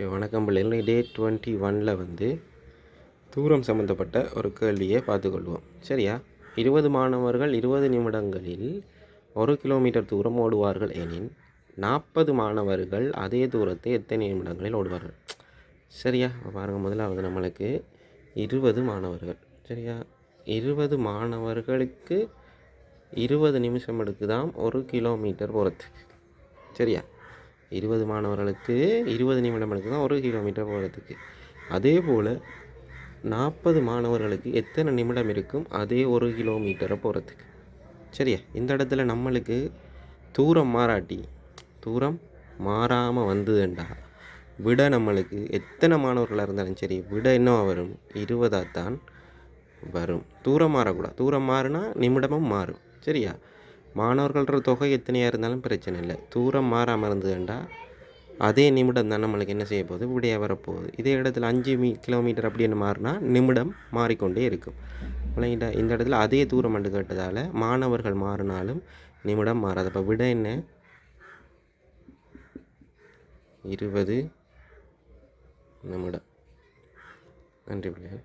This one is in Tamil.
ஓகே வணக்கம் பிள்ளைகள் டே டுவெண்ட்டி ஒனில் வந்து தூரம் சம்மந்தப்பட்ட ஒரு கேள்வியை பார்த்துக்கொள்வோம். சரியா? இருபது மாணவர்கள் இருபது நிமிடங்களில் ஒரு கிலோமீட்டர் தூரம் ஓடுவார்கள் எனின் நாற்பது மாணவர்கள் அதே தூரத்தை எத்தனை நிமிடங்களில் ஓடுவார்கள்? சரியா? பாருங்கள் முதலாவது நம்மளுக்கு இருபது மாணவர்கள். சரியா? இருபது மாணவர்களுக்கு இருபது நிமிஷம் எடுக்குதாம் ஒரு கிலோமீட்டர் போகிறது சரியா? இருபது மாணவர்களுக்கு இருபது நிமிடம் தான் ஒரு கிலோமீட்டர் போகிறதுக்கு அதே போல் நாற்பது மாணவர்களுக்கு எத்தனை நிமிடம் இருக்கும் அதே ஒரு கிலோமீட்டரை போகிறதுக்கு சரியா? இந்த இடத்துல நம்மளுக்கு தூரம் மாறாட்டி தூரம் மாறாமல் வந்ததுண்டா. விட நம்மளுக்கு எத்தனை மாணவர்களாக இருந்தாலும் சரி விட என்னவா வரும். இருபதாக தான் வரும். தூரம் மாறக்கூடாது. தூரம் மாறினா நிமிடமும் மாறும். சரியா? மாணவர்கள்ன்ற தொகை எத்தனையாக இருந்தாலும் பிரச்சனை இல்லை. தூரம் மாறாமல் இருந்ததுண்டா அதே நிமிடம் தான் நம்மளுக்கு என்ன செய்ய போகுது? விடையாக வரப்போகுது. இதே இடத்துல அஞ்சு மீ கிலோமீட்டர் அப்படின்னு மாறினா நிமிடம் மாறிக்கொண்டே இருக்கும். இந்த இடத்துல அதே தூரம் மட்டும் கேட்டதால் மாணவர்கள் மாறினாலும் நிமிடம் மாறாது. அப்போ விட என்ன? இருபது நிமிடம். நன்றி பிள்ளைகள்